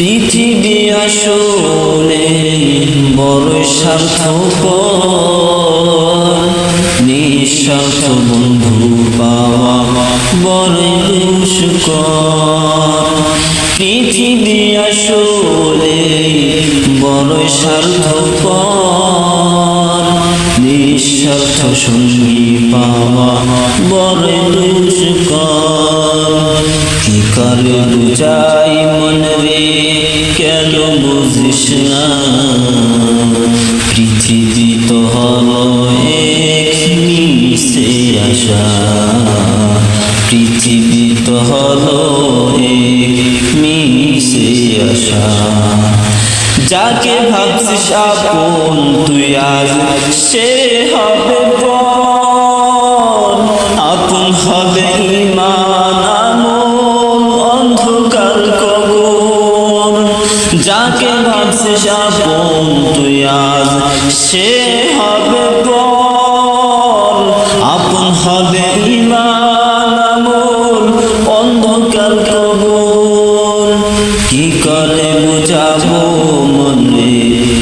পৃথিবী আসলে বড় স্বার্থ নিঃস্বার্থ বন্ধু পাওয়া বড় দুষ্কর। পৃথিবী আসলে বড় স্বার্থ নিঃস্বার্থ সঙ্গী পাওয়া বড় দুষ্কর। করে বুঝাই মন রে কেন বুঝিস না? পৃথিবী তো হলো এক আসা। পৃথিবী তো হলো মিশে আসা। যাকে ভাবছিস আপন, তুই আজ সে হবে যাকে ভাবছিস আপন তুই আজ। সে হবে পর আপন হবে ইমান অন্ধকার কবর। কি করে বুঝাবো মনে,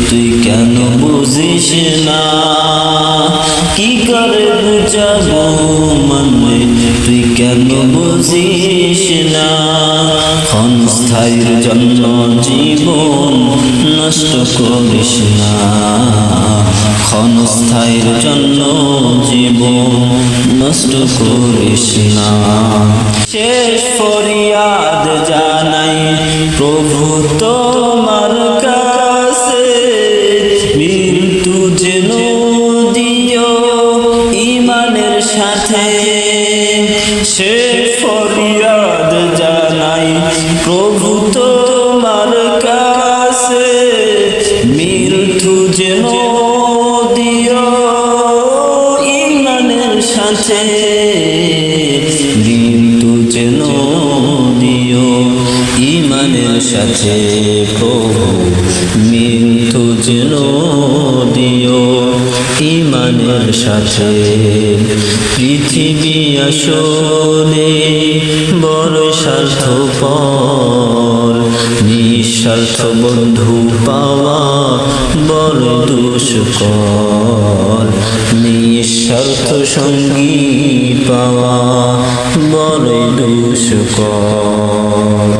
তুই কেন বুঝিস না? কি করে বুঝাবো মনে, তুই কেন বুঝিস না? ক্ষণস্থায়ীর জন্য জীবন নষ্ট করিস না। ক্ষণস্থায়ীর জন্য জীবন নষ্ট করিস না। শেষ ফরিয়াদ জানাই প্রভু তোমার কাছে। মৃত্যু যেন দিও ইমানের সাথে। শেষ যেন দিও ইমানের সাথে মৃত্যু যেন দিও ইমানের সাথে প্রভু, মৃত্যু যেন দিও ইমানের সাথে পৃথিবী আসলে বড় স্বার্থপর নিঃস্বার্থ বন্ধু পাওয়া বড় দুষ্কর। নিঃস্বার্থ সঙ্গী পাওয়া বড় দুষ্কর।